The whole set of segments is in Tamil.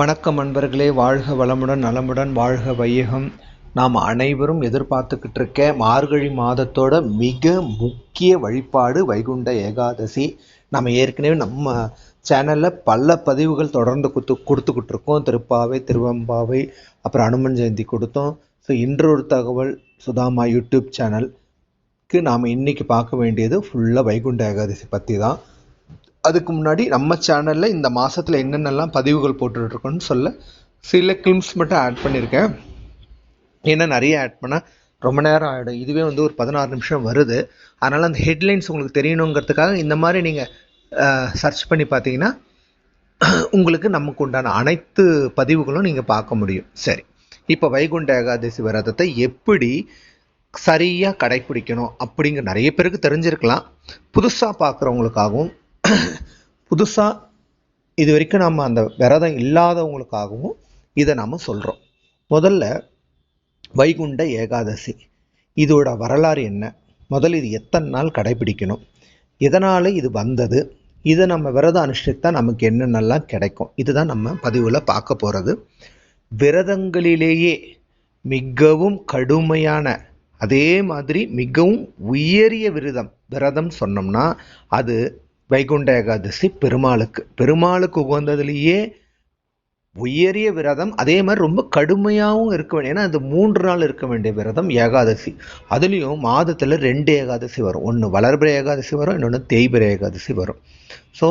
வணக்கம் அன்பர்களே வாழ்க வளமுடன் நலமுடன் வாழ்க வையகம். நாம் அனைவரும் எதிர்பார்த்துக்கிட்டு இருக்க மார்கழி மாதத்தோட மிக முக்கிய வழிபாடு வைகுண்ட ஏகாதசி. நம்ம ஏற்கனவே நம்ம சேனலில் பல பதிவுகள் தொடர்ந்து கொடுத்து கொடுத்துக்கிட்டு இருக்கோம். திருப்பாவை திருவம்பாவை அப்புறம் அனுமன் ஜெயந்தி கொடுத்தோம். ஸோ இன்று ஒரு தகவல் சுதாமா யூடியூப் சேனலுக்கு நாம் இன்னைக்கு பார்க்க வேண்டியது ஃபுல்லாக வைகுண்ட ஏகாதசி பற்றி தான் அதுக்கு முன்னாடி நம்ம சேனலில் இந்த மாதத்தில் என்னென்னலாம் பதிவுகள் போட்டுட்ருக்கோன்னு சொல்ல சில கிளிம்ஸ் மட்டும் ஆட் பண்ணியிருக்கேன் ஏன்னா நிறைய ஆட் பண்ணால் ரொம்ப நேரம் ஆகிடும் இதுவே வந்து ஒரு பதினாறு நிமிஷம் வருது. அதனால் அந்த ஹெட்லைன்ஸ் உங்களுக்கு தெரியணுங்கிறதுக்காக இந்த மாதிரி நீங்கள் சர்ச் பண்ணி பார்த்தீங்கன்னா உங்களுக்கு நமக்கு உண்டான அனைத்து பதிவுகளும் நீங்கள் பார்க்க முடியும். சரி. இப்போ வைகுண்ட ஏகாதசி விரதத்தை எப்படி சரியாக கடைப்பிடிக்கணும் அப்படிங்கிற நிறைய பேருக்கு தெரிஞ்சிருக்கலாம். புதுசாக பார்க்குறவங்களுக்காகவும் புதுசாக இது வரைக்கும் நம்ம அந்த விரதம் இல்லாதவங்களுக்காகவும் இதை நாம் சொல்கிறோம் முதல்ல வைகுண்ட ஏகாதசி. இதோட வரலாறு என்ன? முதல்ல இது எத்தனை நாள் கடைபிடிக்கணும்? எதனால் இது வந்தது? இதை நம்ம விரதம் அனுஷ்டித்தா நமக்கு என்னென்னலாம் கிடைக்கும்? இதுதான் நம்ம பதிவில் பார்க்க போகிறது விரதங்களிலேயே மிகவும் கடுமையான அதே மாதிரி மிகவும் உயரிய விரதம் விரதம் சொன்னோம்னா அது வைகுண்ட ஏகாதசி பெருமாளுக்கு. பெருமாளுக்கு உகந்ததுலேயே உயரிய விரதம் அதே மாதிரி ரொம்ப கடுமையாகவும் இருக்க வேண்டிய ஏன்னா அது மூன்று நாள் இருக்க வேண்டிய விரதம் ஏகாதசி. அதுலேயும் மாதத்தில் ரெண்டு ஏகாதசி வரும். ஒன்று வளர்பிற ஏகாதசி வரும் இன்னொன்று தேய்பிற ஏகாதசி வரும். ஸோ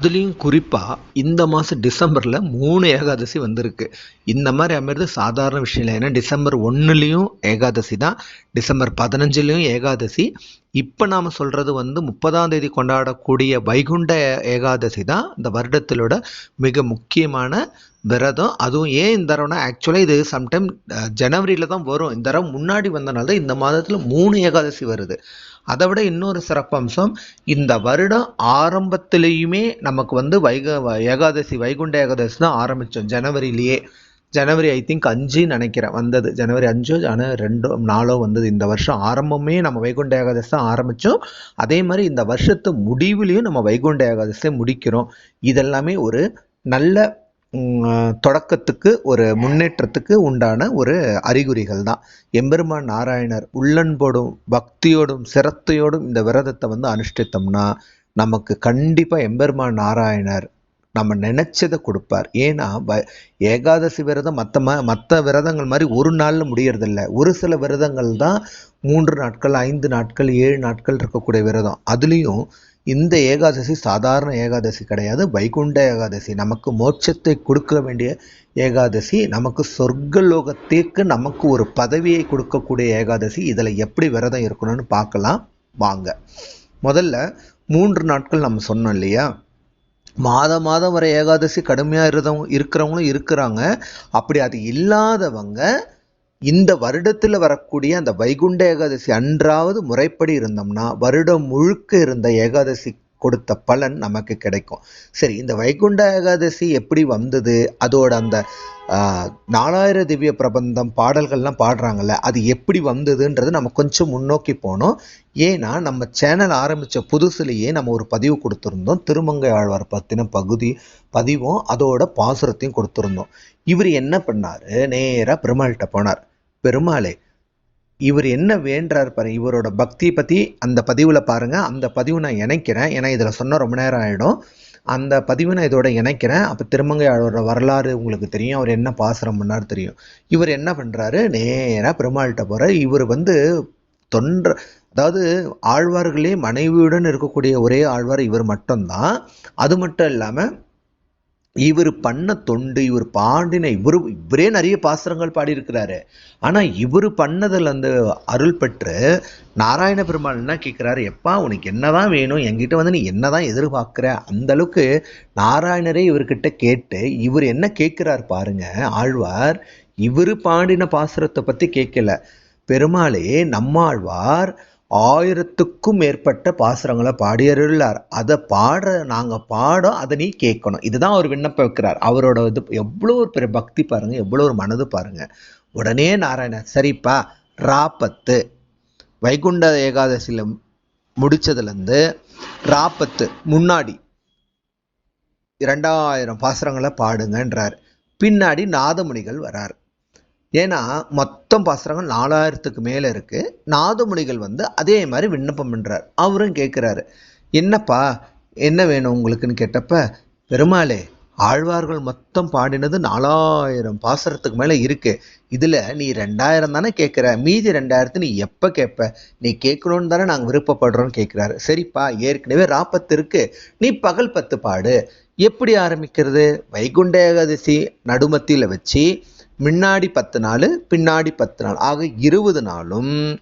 அதுலேயும் குறிப்பாக இந்த மாதம் டிசம்பரில் மூணு ஏகாதசி வந்திருக்கு. இந்த மாதிரி அமைறது சாதாரண விஷயம் இல்லை. ஏன்னா டிசம்பர் ஒன்றுலேயும் ஏகாதசி தான். டிசம்பர் பதினஞ்சுலேயும் ஏகாதசி. இப்போ நாம் சொல்கிறது வந்து முப்பதாம் தேதி கொண்டாடக்கூடிய வைகுண்ட ஏகாதசி தான் இந்த வருடத்திலோட மிக முக்கியமான விரதம். அதுவும் ஏன் இந்த தடவைனா ஆக்சுவலாக இது சம்டைம் ஜனவரியில் தான் வரும். இந்த தடவை முன்னாடி வந்தனால தான் இந்த மாதத்தில் மூணு ஏகாதசி வருது. அதை விட இன்னொரு சிறப்பம்சம் இந்த வருடம் ஆரம்பத்திலேயுமே நமக்கு வந்து வைக ஏகாதசி வைகுண்ட ஏகாதசி தான் ஆரம்பித்தோம் ஜனவரியிலேயே. ஜனவரி ஐ திங்க் அஞ்சு நினைக்கிறேன் வந்தது. ஜனவரி அஞ்சோ ஜனவரி ரெண்டோ நாளோ வந்தது. இந்த வருஷம் ஆரம்பமே நம்ம வைகுண்ட ஏகாதசி தான் ஆரம்பித்தோம் அதே மாதிரி இந்த வருஷத்து முடிவுலேயும் நம்ம வைகுண்ட ஏகாதசியை முடிக்கிறோம். இதெல்லாமே ஒரு நல்ல தொடக்கத்துக்கு ஒரு முன்னேற்றத்துக்கு உண்டான ஒரு அறிகுறிகள் தான். எம்பெருமான் நாராயணர் உள்ளன்போடும் பக்தியோடும் சிரத்தையோடும் இந்த விரதத்தை வந்து அனுஷ்டித்தோம்னா நமக்கு கண்டிப்பாக எம்பெருமான் நாராயணர் நம்ம நினச்சதை கொடுப்பார். ஏன்னா ஏகாதசி விரதம் மற்ற ம மற்ற விரதங்கள் மாதிரி ஒரு நாளில் முடியறதில்ல. ஒரு சில விரதங்கள் தான் மூன்று நாட்கள் ஐந்து நாட்கள் ஏழு நாட்கள் இருக்கக்கூடிய விரதம். அதுலேயும் இந்த ஏகாதசி சாதாரண ஏகாதசி கிடையாது. வைகுண்ட ஏகாதசி. நமக்கு மோட்சத்தை கொடுக்க வேண்டிய ஏகாதசி. நமக்கு சொர்க்க லோகத்திற்கு நமக்கு ஒரு பதவியை கொடுக்கக்கூடிய ஏகாதசி. இதில் எப்படி விரதம் இருக்கணும்னு பார்க்கலாம். வாங்க. முதல்ல மூன்று நாட்கள் நம்ம சொன்னோம் இல்லையா? மாதம் மாதம் வர ஏகாதசி கடுமையாக இருந்தவங்க இருக்கிறவங்களும் இருக்கிறாங்க. அப்படி அது இல்லாதவங்க இந்த வருடத்தில் வரக்கூடிய அந்த வைகுண்ட ஏகாதசி அன்றாவது முறைப்படி இருந்தோம்னா வருடம் முழுக்க இருந்த ஏகாதசி கொடுத்த பலன் நமக்கு கிடைக்கும். சரி இந்த வைகுண்ட ஏகாதசி எப்படி வந்தது? அதோட அந்த நாலாயிர திவ்ய பிரபந்தம் பாடல்கள்லாம் பாடுறாங்கல்ல அது எப்படி வந்ததுன்றது நம்ம கொஞ்சம் முன்னோக்கி போனோம். ஏன்னா நம்ம சேனல் ஆரம்பித்த புதுசுலேயே நம்ம ஒரு பதிவு கொடுத்துருந்தோம். திருமங்கை ஆழ்வார் பற்றின பகுதி பதிவும் அதோட பாசுரத்தையும் கொடுத்துருந்தோம். இவர் என்ன பண்ணார்? நேராக பெருமாள்கிட்ட போனார். பெருமாளே இவர் என்ன வேண்டார் பாரு இவரோட பக்தியை பற்றி அந்த பதிவில் பாருங்கள் அந்த பதிவு நான் இணைக்கிறேன். ஏன்னா இதில் சொன்னால் ரொம்ப நேரம் ஆகிடும் அந்த பதிவை நான் இதோட இணைக்கிறேன். அப்போ திருமங்கையாளோட வரலாறு உங்களுக்கு தெரியும். அவர் என்ன பாசுரம் பண்ணார் தெரியும். இவர் என்ன பண்ணுறாரு நேராக பெருமாள்கிட்ட போகிறார் இவர் வந்து தொன்ற அதாவது ஆழ்வார்களே மனைவியுடன் இருக்கக்கூடிய ஒரே ஆழ்வார் இவர் மட்டும்தான். அது மட்டும் இல்லாமல் இவர் பண்ண தொண்டு இவர் பாடின இவர் இவரே நிறைய பாசுரங்கள் பாடியிருக்கிறாரு. ஆனால் இவர் பண்ணதில் அந்த அருள் பெற்று நாராயண பெருமாள் என்ன கேட்குறாரு? எப்பா உனக்கு என்னதான் வேணும்? என்கிட்ட வந்து நீ என்னதான் எதிர்பார்க்குற? அந்தளவுக்கு நாராயணரே இவர்கிட்ட கேட்டு இவர் என்ன கேட்குறார் பாருங்க ஆழ்வார் இவர் பாடின பாசுரத்தை பற்றி கேட்கல. பெருமாளே நம்மாழ்வார் ஆயிரத்துக்கும் மேற்பட்ட பாசுரங்களை பாடியருள்ளார் அதை பாடுற நாங்கள் பாடம் அதை நீ கேட்கணும். இதுதான் அவர் விண்ணப்பம் வைக்கிறார். அவரோட இது எவ்வளோ ஒரு பெரிய பக்தி பாருங்கள் எவ்வளோ ஒரு மனது பாருங்கள் உடனே நாராயணன் சரிப்பா ராபத்து. வைகுண்ட ஏகாதசியில் முடித்ததுலேருந்து ராபத்து முன்னாடி இரண்டாயிரம் பாசுரங்களை பாடுங்கன்றார். பின்னாடி நாதமுனிகள் வரார். ஏன்னா மொத்தம் பாசுரங்கள் நாலாயிரத்துக்கு மேலே இருக்குது நாதமுனிகள் வந்து அதே மாதிரி விண்ணப்பம் பண்ணுறார் அவரும் கேட்குறாரு என்னப்பா என்ன வேணும் உங்களுக்குன்னு கேட்டப்ப பெருமாளே ஆழ்வார்கள் மொத்தம் பாடினது நாலாயிரம் பாசுரத்துக்கு மேலே இருக்கு. இதில் நீ ரெண்டாயிரம் தானே கேட்குற மீதி ரெண்டாயிரத்து நீ எப்போ கேட்ப நீ கேட்கணும்னு தானே நாங்கள் விருப்பப்படுறோம்னு கேட்குறாரு சரிப்பா ஏற்கனவே ராப்பத்து இருக்கு. நீ பகல் பத்து பாடு. எப்படி ஆரம்பிக்கிறது? வைகுண்ட ஏகாதசி நடுமத்தியில் வச்சு முன்னாடி பத்து நாள் பின்னாடி பத்து நாள். ஆக இருபது நாளும்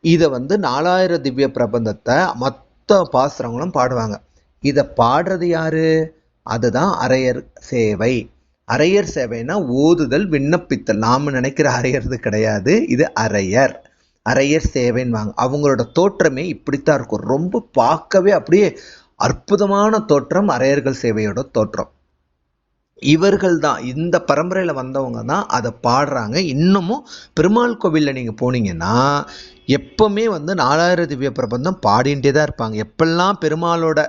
இதை வந்து நாலாயிரம் திவ்ய பிரபந்தத்தை மொத்த பாசுரங்களும் பாடுவாங்க. இதை பாடுறது யாரு? அதுதான் அரையர் சேவை. அரையர் சேவைனா ஓதுதல் விண்ணப்பித்தல். நாம் நினைக்கிற அரையறது கிடையாது. இது அரையர். அரையர் சேவைன்னுவாங்க. அவங்களோட தோற்றமே இப்படித்தான் இருக்கும். ரொம்ப பார்க்கவே அப்படியே அற்புதமான தோற்றம் அரையர்கள் சேவையோட தோற்றம். இவர்கள் தான் இந்த பரம்பரையில் வந்தவங்க தான் அதை பாடுறாங்க. இன்னமும் பெருமாள் கோவிலில் நீங்கள் போனீங்கன்னா எப்போவுமே வந்து நாலாயிரம் திவ்ய பிரபந்தம் பாடிகிட்டே தான் இருப்பாங்க. எப்பெல்லாம் பெருமாளோட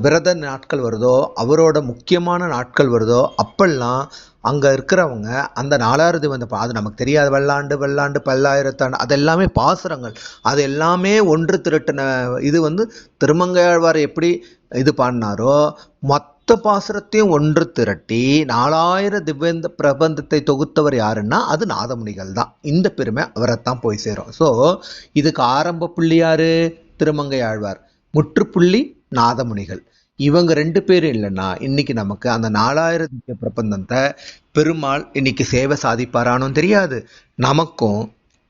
விரத நாட்கள் வருதோ அவரோட முக்கியமான நாட்கள் வருதோ அப்பெல்லாம் அங்கே இருக்கிறவங்க அந்த நாலாயிரம் வந்து பா- அது நமக்கு தெரியாது. வெள்ளாண்டு வெள்ளாண்டு பல்லாயிரத்தாண்டு அது எல்லாமே பாசுரங்கள். அது எல்லாமே ஒன்று திரட்டின இது வந்து திருமங்கையாழ்வார் எப்படி இது பாடினாரோ மொத்த பாசுரத்தையும் ஒன்று திரட்டி நாலாயிரம் திவ்யந்த பிரபந்தத்தை தொகுத்தவர் யாருன்னா அது நாதமுனிகள் தான். இந்த பெருமை அவரைத்தான் போய் சேரும். ஸோ இதுக்கு ஆரம்ப புள்ளி யாரு? திருமங்கை ஆழ்வார். முற்றுப்புள்ளி நாதமுனிகள். இவங்க ரெண்டு பேரும் இல்லைன்னா இன்னைக்கு நமக்கு அந்த நாலாயிரம் திவ்ய பிரபந்தத்தை பெருமாள் இன்னைக்கு சேவை சாதிப்பாரானும் தெரியாது. நமக்கும்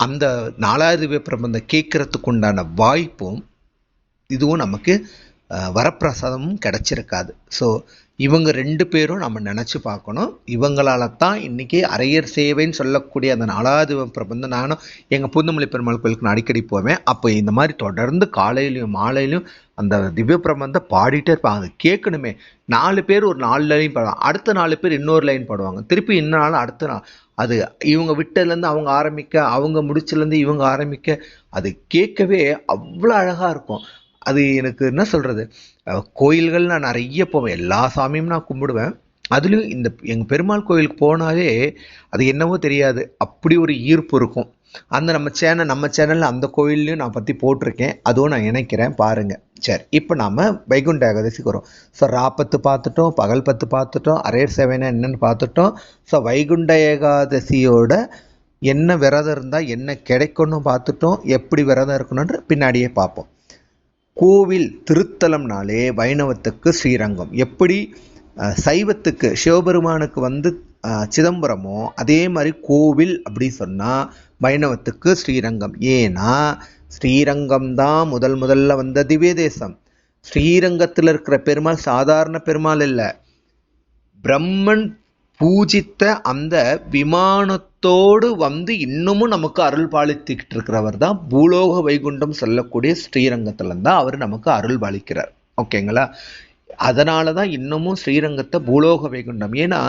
அந்த நாலாயிரம் திவ்ய பிரபந்தம் கேட்கறதுக்கு உண்டான வாய்ப்பும் இதுவும் நமக்கு வரப்பிரசாதமும் கிடச்சிருக்காது. ஸோ இவங்க ரெண்டு பேரும் நம்ம நினச்சி பார்க்கணும். இவங்களால தான் இன்றைக்கி அரையர் சேவைன்னு சொல்லக்கூடிய அந்த நாலாவது பிரபந்தம் நானும் எங்கள் பூந்தமல்லி பெருமாள் கோயிலுக்கு நான் அடிக்கடி போவேன். அப்போ இந்த மாதிரி தொடர்ந்து காலையிலையும் மாலையிலையும் அந்த திவ்ய பிரபந்தம் பாடிட்டே இருப்பாங்க அது கேட்கணுமே. நாலு பேர் ஒரு நாலு லைன் பாடுவாங்க. அடுத்த நாலு பேர் இன்னொரு லைன் பாடுவாங்க. திருப்பி இன்னும் அடுத்த நாள். அது இவங்க விட்டதுலேருந்து அவங்க ஆரம்பிக்க அவங்க முடிச்சதுலேருந்து இவங்க ஆரம்பிக்க அது கேட்கவே அவ்வளோ அழகாக இருக்கும். அது எனக்கு என்ன சொல்கிறது கோயில்கள் நான் நிறைய போவேன். எல்லா சாமியும் நான் கும்பிடுவேன். அதுலேயும் இந்த எங்கள் பெருமாள் கோயிலுக்கு போனாலே அது என்னவோ தெரியாது. அப்படி ஒரு ஈர்ப்பு இருக்கும். அந்த நம்ம சேனல் நம்ம சேனலில் அந்த கோயில்லையும் நான் பற்றி போட்டிருக்கேன். அதுவும் நான் இணைக்கிறேன். பாருங்கள் சரி இப்போ நாம் வைகுண்ட ஏகாதசிக்கு வரோம். ஸோ ராப்பத்து பார்த்துட்டோம் பகல் பத்து பார்த்துட்டோம் அரையர் சேவைனா என்னென்னு பார்த்துட்டோம். ஸோ வைகுண்ட ஏகாதசியோட என்ன விரதம் இருந்தால் என்ன கிடைக்கும்னு பார்த்துட்டோம். எப்படி விரதம் இருக்கணுன்ற பின்னாடியே பார்ப்போம். கோவில் திருத்தலம்னாலே வைணவத்துக்கு ஸ்ரீரங்கம். எப்படி? சைவத்துக்கு சிவபெருமானுக்கு வந்து சிதம்பரமோ அதே மாதிரி கோவில் அப்படி சொன்னால் வைணவத்துக்கு ஸ்ரீரங்கம். ஏன்னா ஸ்ரீரங்கம் தான் முதல் முதல்ல வந்த திவ்ய தேசம். ஸ்ரீரங்கத்தில் இருக்கிற பெருமாள் சாதாரண பெருமாள் இல்லை. பிரம்மன் பூஜித்த அந்த விமானத்தோடு வந்து இன்னமும் நமக்கு அருள் பாலித்துக்கிட்டு இருக்கிறவர் தான் பூலோக வைகுண்டம் சொல்லக்கூடிய ஸ்ரீரங்கத்துலேருந்து தான் அவர் நமக்கு அருள் பாலிக்கிறார் ஓகேங்களா? அதனால தான் இன்னமும் ஸ்ரீரங்கத்தை பூலோக வைகுண்டம். ஏன்னா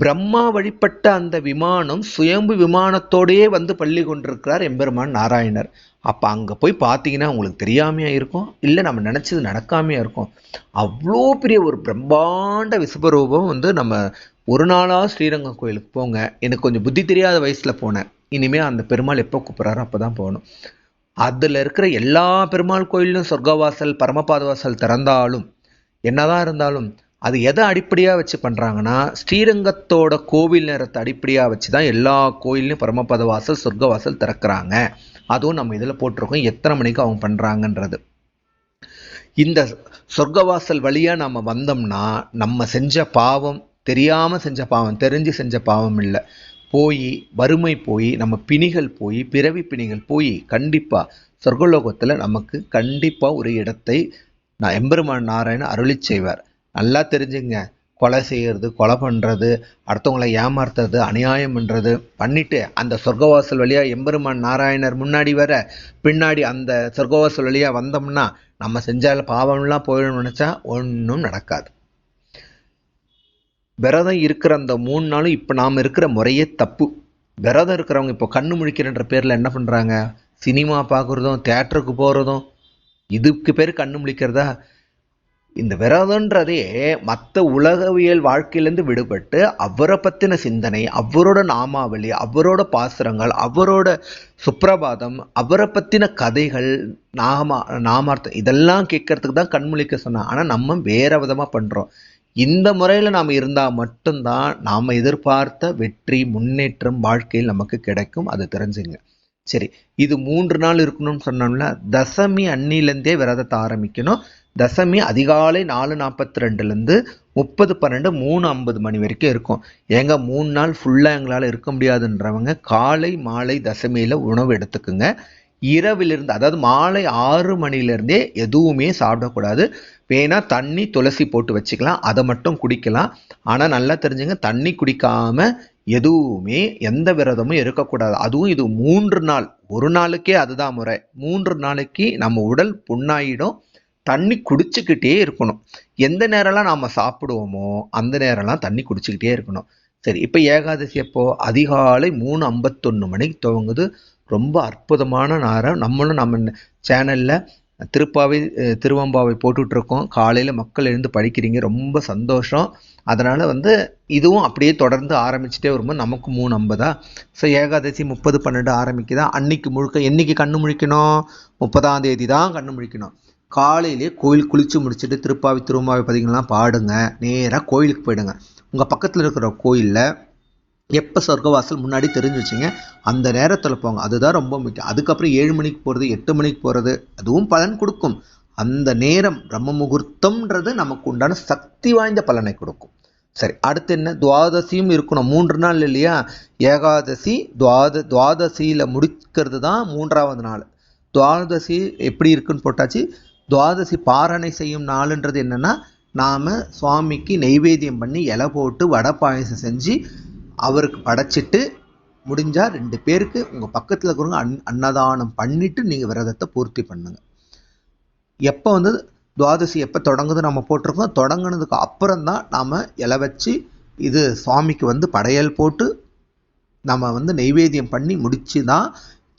பிரம்மா வழிபட்ட அந்த விமானம் சுயம்பு விமானத்தோடயே வந்து பள்ளி கொண்டிருக்கிறார் எம்பெருமான் நாராயணர். அப்போ அங்கே போய் பார்த்தீங்கன்னா உங்களுக்கு தெரியாமையா இருக்கும் இல்லை நம்ம நினச்சது நடக்காமையா இருக்கும். அவ்வளோ பெரிய ஒரு பிரம்மாண்ட விஸ்வரூபம் வந்து நம்ம ஒரு நாளாக ஸ்ரீரங்கம் கோயிலுக்கு போங்க. எனக்கு கொஞ்சம் புத்தி தெரியாத வயசில் போனேன். இனிமேல் அந்த பெருமாள் எப்போ கூப்பிட்றாரோ அப்பதான் போகணும். அதில் இருக்கிற எல்லா பெருமாள் கோயிலும் சொர்க்கவாசல் பரமபாத வாசல் திறந்தாலும் என்னதான் இருந்தாலும் அது எதை அடிப்படையாக வச்சு பண்ணுறாங்கன்னா ஸ்ரீரங்கத்தோட கோவில் நேரத்தை அடிப்படையாக வச்சு தான் எல்லா கோயில்லையும் பரமபத வாசல் சொர்க்க வாசல் திறக்கிறாங்க. அதுவும் நம்ம இதில் போட்டிருக்கோம். எத்தனை மணிக்கு அவங்க பண்ணுறாங்கன்றது இந்த சொர்க்கவாசல் வழியாக நம்ம வந்தோம்னா நம்ம செஞ்ச பாவம் தெரியாமல் செஞ்ச பாவம் தெரிஞ்சு செஞ்ச பாவம் இல்லை. போய் வறுமை போய் நம்ம பிணிகள் போய் பிறவி பிணிகள் போய் கண்டிப்பாக சொர்க்கலோகத்தில் நமக்கு கண்டிப்பாக ஒரு இடத்தை நான் எம்பெருமான் நாராயணன் அருளி செய்வார். நல்லா தெரிஞ்சுங்க. கொலை செய்கிறது கொலை பண்ணுறது அடுத்தவங்களை ஏமாத்துறது அநியாயம் பண்றது. பண்ணிட்டு அந்த சொர்க்கவாசல் வழியா எம்பெருமான் நாராயணர் முன்னாடி வர பின்னாடி அந்த சொர்க்கவாசல் வழியா வந்தோம்னா நம்ம செஞ்சால பாவம்லாம் போயிடணும்னு நினச்சா ஒன்றும் நடக்காது. விரதம் இருக்கிற அந்த மூணு நாளும் இப்போ நாம் இருக்கிற முறையே தப்பு. விரதம் இருக்கிறவங்க இப்போ கண்ணு முழிக்கிறன்ற பேரில் என்ன பண்ணுறாங்க சினிமா பார்க்குறதும் தேட்டருக்கு போகிறதும் இதுக்கு பேர் கண்ணு முழிக்கிறதா? இந்த விரதன்றதே மற்ற உலகவியல் வாழ்க்கையிலேருந்து விடுபட்டு அவரை பற்றின சிந்தனை அவரோட நாமாவளி அவரோட பாசுரங்கள் அவரோட சுப்பிரபாதம் அவரை பற்றின கதைகள் நாமா நாமார்த்தம் இதெல்லாம் கேட்கறதுக்கு தான் கண்முழிக்க சொன்னான் ஆனால் நம்ம வேற விதமாக பண்ணுறோம் இந்த முறையில் நாம் இருந்தால் மட்டும்தான் நாம் எதிர்பார்த்த வெற்றி முன்னேற்றம் வாழ்க்கையில் நமக்கு கிடைக்கும். அதை தெரிஞ்சுங்க. சரி இது மூன்று நாள் இருக்கணும்னு சொன்னோம்ல தசமி அன்னிலேருந்தே விரதத்தை ஆரம்பிக்கணும். தசமி அதிகாலை நாலு நாற்பத்தி ரெண்டுலேருந்து முப்பது பன்னெண்டு மூணு ஐம்பது மணி வரைக்கும் இருக்கும். ஏங்க மூணு நாள் ஃபுல்லாக எங்களால் இருக்க முடியாதுன்றவங்க காலை மாலை தசமியில் உணவு எடுத்துக்குங்க. இரவிலிருந்து அதாவது மாலை ஆறு மணிலேருந்தே எதுவுமே சாப்பிடக்கூடாது. வேணால் தண்ணி துளசி போட்டு வச்சுக்கலாம். அதை மட்டும் குடிக்கலாம். ஆனால் நல்லா தெரிஞ்சுங்க தண்ணி குடிக்காமல் எதுவுமே எந்த விரதமும் இருக்கக்கூடாது. அதுவும் இது மூன்று நாள். ஒரு நாளுக்கே அதுதான் முறை. மூன்று நாளைக்கு நம்ம உடல் புண்ணாயிடும். தண்ணி குடிச்சுக்கிட்டே இருக்கணும். எந்த நேரம்லாம் நாம் சாப்பிடுவோமோ அந்த நேரம்லாம் தண்ணி குடிச்சுக்கிட்டே இருக்கணும். சரி இப்போ ஏகாதசி எப்போ அதிகாலை மூணு ஐம்பத்தொன்று மணிக்கு துவங்குது. ரொம்ப அற்புதமான நேரம். நம்மளும் நம்ம சேனலில் திருப்பாவை திருவம்பாவை போட்டுட்ருக்கோம். காலையில் மக்கள் எழுந்து படிக்கிறீங்க ரொம்ப சந்தோஷம். அதனால் வந்து இதுவும் அப்படியே தொடர்ந்து ஆரம்பிச்சுட்டே வரும்போது நமக்கு மூணு ஐம்பதா? ஸோ ஏகாதசி முப்பது பன்னெண்டு ஆரம்பிக்குதா? அன்னைக்கு முழுக்க என்றைக்கு கண்ணு முழிக்கணும்? முப்பதாம் தேதி தான் கண்ணு முழிக்கணும். காலையிலே கோயில் குளிச்சு முடிச்சுட்டு திருப்பாவி திருமாவை பதிகள்லாம் பாடுங்க. நேராக கோயிலுக்கு போயிடுங்க. உங்கள் பக்கத்தில் இருக்கிற கோயிலில் எப்போ சொர்க்கவாசல் முன்னாடி தெரிஞ்சு வச்சுங்க அந்த நேரத்தில் போங்க. அதுதான் ரொம்ப முக்கியம். அதுக்கப்புறம் ஏழு மணிக்கு போகிறது எட்டு மணிக்கு போகிறது அதுவும் பலன் கொடுக்கும். அந்த நேரம் பிரம்ம முகூர்த்தம்ன்றது நமக்கு உண்டான சக்தி வாய்ந்த பலனை கொடுக்கும். சரி அடுத்து என்ன? துவாதசியும் இருக்கணும். மூன்று நாள் இல்லையா? ஏகாதசி துவாத துவாதசியில் முடிக்கிறது தான் மூன்றாவது நாள். துவாதசி எப்படி இருக்குன்னு போட்டாச்சு? துவாதசி பாரணை செய்யும் நாளுன்றது என்னென்னா நாம் சுவாமிக்கு நெய்வேத்தியம் பண்ணி இலை போட்டு வடை பாயசம் செஞ்சு அவருக்கு படைச்சிட்டு முடிஞ்சால் ரெண்டு பேருக்கு உங்கள் பக்கத்தில் இருக்கிறவங்க அன் அன்னதானம் பண்ணிவிட்டு நீங்கள் விரதத்தை பூர்த்தி பண்ணுங்க. எப்போ வந்து துவாதசி எப்போ தொடங்குது நம்ம போட்டிருக்கோம்? தொடங்குனதுக்கு அப்புறம் தான் நாம் இலை வச்சு இது சுவாமிக்கு வந்து படையல் போட்டு நம்ம வந்து நெய்வேத்தியம் பண்ணி முடிச்சு தான்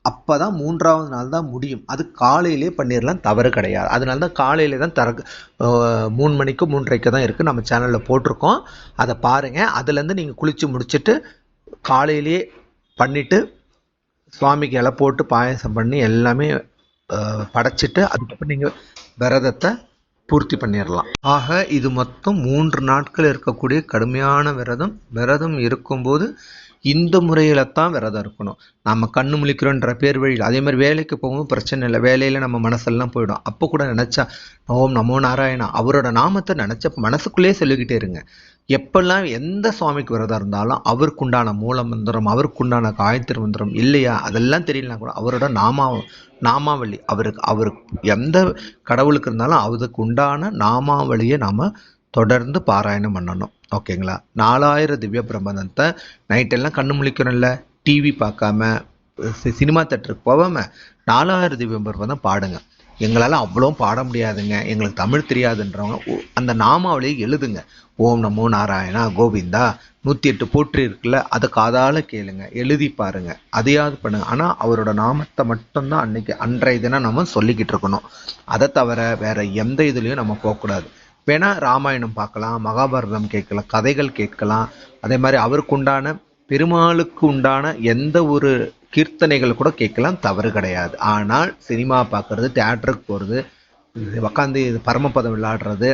அப்போ தான் மூன்றாவது நாள் தான் முடியும். அது காலையிலே பண்ணிடலாம் தவறு கிடையாது. அதனால தான் காலையிலே தான் தர மூணு மணிக்கு மூன்றரைக்கு தான் இருக்குது நம்ம சேனலில் போட்டிருக்கோம். அதை பாருங்கள் அதுலேருந்து நீங்கள் குளித்து முடிச்சுட்டு காலையிலேயே பண்ணிவிட்டு சுவாமிக்கு இலை போட்டு பாயசம் பண்ணி எல்லாமே படைச்சிட்டு அதுக்கப்புறம் நீங்கள் விரதத்தை பூர்த்தி பண்ணிடலாம் ஆக இது மொத்தம் மூன்று நாட்கள் இருக்கக்கூடிய கடுமையான விரதம். விரதம் இருக்கும்போது இந்த முறையில் தான் விரதம் இருக்கணும். நம்ம கண்ணு முழிக்கிறோன்ற பேர் வழியில் அதே மாதிரி வேலைக்கு போகவும் பிரச்சனை இல்லை. வேலையில் நம்ம மனசெல்லாம் போயிடும். அப்போ கூட நினச்சா ஓம் நமோ நாராயணா அவரோட நாமத்தை நினச்ச மனசுக்குள்ளேயே சொல்லிக்கிட்டே இருங்க. எப்பெல்லாம் எந்த சுவாமிக்கு விரதம் இருந்தாலும் அவருக்குண்டான மூல மந்திரம் அவருக்குண்டான காயத்திரு மந்திரம் இல்லையா அதெல்லாம் தெரியலனா கூட அவரோட நாமா நாமாவளி அவருக்கு அவருக்கு எந்த கடவுளுக்கு இருந்தாலும் அவருக்கு உண்டான நாமாவளியை நாம் தொடர்ந்து பாராயணம் பண்ணணும். ஓகேங்களா? நாலாயிரம் திவ்ய பிரபந்தத்தை நைட்டெல்லாம் கண்ணு முழிக்கிறோம்ல டிவி பார்க்காம சினிமா தேட்டருக்கு போகாமல் நாலாயிரம் திவ்ய பிரபந்தம் பாடுங்க. எங்களால் அவ்வளோ பாட முடியாதுங்க. எங்களுக்கு தமிழ் தெரியாதுன்றவங்க அந்த நாமாவளியை எழுதுங்க. ஓம் நமோ நாராயணா கோவிந்தா நூற்றி எட்டு போற்றி இருக்குல்ல அதை காதால் கேளுங்க. எழுதி பாருங்க. அதையாவது பண்ணுங்க. ஆனால் அவரோட நாமத்தை மட்டும்தான் அன்னைக்கு அன்றைய தினம் நம்ம சொல்லிக்கிட்டு இருக்கணும். அதை தவிர வேற எந்த இதுலேயும் நம்ம போகக்கூடாது. வேணா ராமாயணம் பார்க்கலாம் மகாபாரதம் கேட்கலாம் கதைகள் கேட்கலாம். அதே மாதிரி அவருக்கு உண்டான பெருமாளுக்கு உண்டான எந்த ஒரு கீர்த்தனைகள் கூட கேட்கலாம் தவறு கிடையாது. ஆனால் சினிமா பார்க்கறது தியேட்டருக்கு போகிறது உக்காந்து இது பரமபதம் விளையாடுறது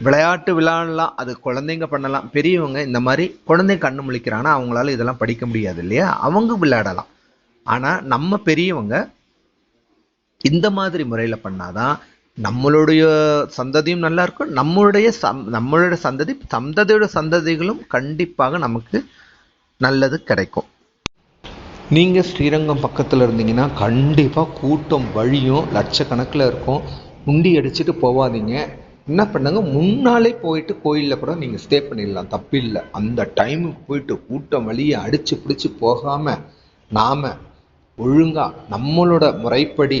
விளையாட்டு விளையாடலாம் அது குழந்தைங்க பண்ணலாம். பெரியவங்க இந்த மாதிரி குழந்தைங்க கண்ணு முழிக்கிறாங்கன்னா அவங்களால இதெல்லாம் படிக்க முடியாது இல்லையா? அவங்க விளையாடலாம். ஆனால் நம்ம பெரியவங்க இந்த மாதிரி முறையில் பண்ணாதான் நம்மளுடைய சந்ததியும் நல்லா இருக்கும். நம்மளுடைய சம் நம்மளுடைய சந்ததி சந்ததியோட சந்ததிகளும் கண்டிப்பாக நமக்கு நல்லது கிடைக்கும். நீங்கள் ஸ்ரீரங்கம் பக்கத்தில் இருந்தீங்கன்னா கண்டிப்பாக கூட்டம் வழியும் லட்சக்கணக்கில் இருக்கும். முண்டி அடிச்சுட்டு போகாதீங்க என்ன பண்ணுங்க? முன்னாலே போயிட்டு கோயிலில் கூட நீங்கள் ஸ்டே பண்ணிடலாம். தப்பில்லை. அந்த டைமுக்கு போயிட்டு கூட்டம் வழியை அடித்து பிடிச்சி போகாமல் நாம் ஒழுங்காக நம்மளோட முறைப்படி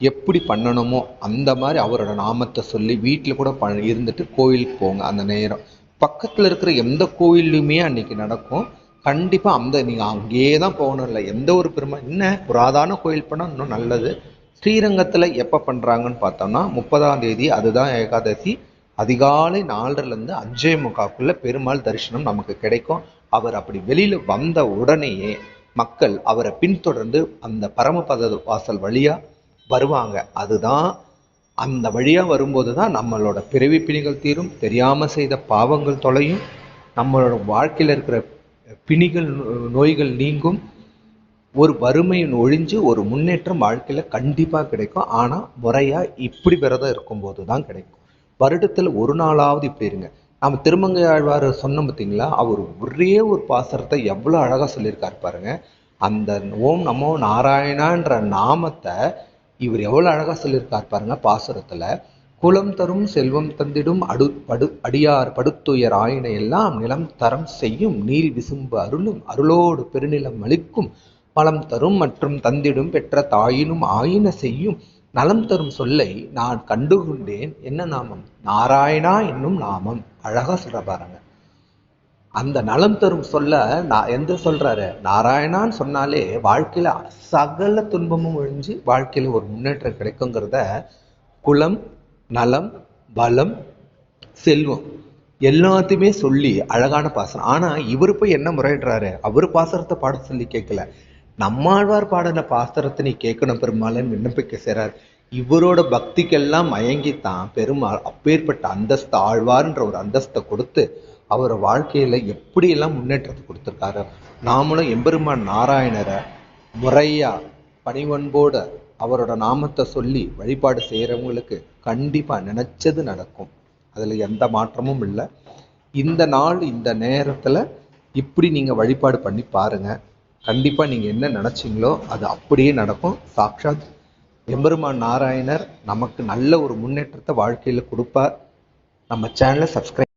எப்படி பண்ணணுமோ அந்த மாதிரி அவரோட நாமத்தை சொல்லி வீட்டில் கூட ப இருந்துட்டு கோயிலுக்கு போங்க அந்த நேரம். பக்கத்தில் இருக்கிற எந்த கோயில்லையுமே அன்னைக்கு நடக்கும். கண்டிப்பாக அந்த நீங்கள் அங்கேயே தான் போகணும் இல்லை எந்த ஒரு பெருமை என்ன புராதான கோயில் பண்ணால் இன்னும் நல்லது. ஸ்ரீரங்கத்தில் எப்போ பண்ணுறாங்கன்னு பார்த்தோம்னா முப்பதாம் தேதி அதுதான் ஏகாதசி. அதிகாலை நாலரைலேருந்து அஞ்சே முக்காக்குள்ளே பெருமாள் தரிசனம் நமக்கு கிடைக்கும். அவர் அப்படி வெளியில் வந்த உடனேயே மக்கள் அவரை பின்தொடர்ந்து அந்த பரமபத வாசல் வழியாக வருவாங்க. அதுதான் அந்த வழியாக வரும்போது தான் நம்மளோட பிறவி பிணிகள் தீரும். தெரியாமல் செய்த பாவங்கள் தொலையும். நம்மளோட வாழ்க்கையில் இருக்கிற பிணிகள் நோ- நோய்கள் நீங்கும். ஒரு வறுமையின் ஒழிஞ்சு ஒரு முன்னேற்றம் வாழ்க்கையில் கண்டிப்பாக கிடைக்கும். ஆனால் முறையாக இப்படி விரதம் இருக்கும்போது தான் கிடைக்கும். வருடத்தில் ஒரு நாளாவது இப்படி இருங்க. நம்ம திருமங்கை ஆழ்வார் சொன்னோம் பார்த்தீங்களா? அவர் ஒரே ஒரு பாசரத்தை எவ்வளோ அழகாக சொல்லியிருக்காரு பாருங்க. அந்த ஓம் நமோ நாராயணான்ற நாமத்தை இவர் எவ்வளோ அழகாக சொல்லியிருக்கார் பாருங்க பாசுரத்தில். குலம் தரும் செல்வம் தந்திடும் அடு படு அடியார் படுத்துயர் ஆயின எல்லாம் நிலம் தரம் செய்யும் நீர் விசும்பு அருளும் அருளோடு பெருநிலம் அளிக்கும். பலம் தரும் மற்றும் தந்திடும் பெற்ற தாயினும் ஆயின செய்யும். நலம் தரும் சொல்லை நான் கண்டுகொண்டேன். என்ன நாமம்? நாராயணா என்னும் நாமம். அழகா சொல்ற பாருங்க. அந்த நலம் தரும் சொல்ல நான் எந்த சொல்றாரு. நாராயணான்னு சொன்னாலே வாழ்க்கையில சகல துன்பமும் ஒழிஞ்சு வாழ்க்கையில ஒரு முன்னேற்றம் கிடைக்குங்கிறத குலம் நலம் பலம் செல்வம் எல்லாத்தையுமே சொல்லி அழகான பாசனம். ஆனா இவரு போய் என்ன முறையிடுறாரு? அவர் பாசரத்தை பாட சொல்லி கேட்கல. நம்மாழ்வார் பாடின பாசரத்தை நீ கேட்கணும் பெருமாளன் விண்ணப்பிக்க செய்றார். இவரோட பக்திக்கெல்லாம் மயங்கித்தான் பெருமாள் அப்பேற்பட்ட அந்தஸ்து ஆழ்வார்ன்ற ஒரு அந்தஸ்தை கொடுத்து அவர் வாழ்க்கையில எப்படியெல்லாம் முன்னேற்றத்தை கொடுத்துருக்காரு? நாமளும் எம்பெருமான் நாராயணரை முறையா பணிவன்போட அவரோட நாமத்தை சொல்லி வழிபாடு செய்யறவங்களுக்கு கண்டிப்பாக நினைச்சது நடக்கும். அதில் எந்த மாற்றமும் இல்லை. இந்த நாள் இந்த நேரத்தில் இப்படி நீங்கள் வழிபாடு பண்ணி பாருங்க. கண்டிப்பாக நீங்கள் என்ன நினச்சிங்களோ அது அப்படியே நடக்கும். சாக்ஷாத் எம்பெருமான் நாராயணர் நமக்கு நல்ல ஒரு முன்னேற்றத்தை வாழ்க்கையில் கொடுப்பார். நம்ம சேனலை சப்ஸ்கிரைப்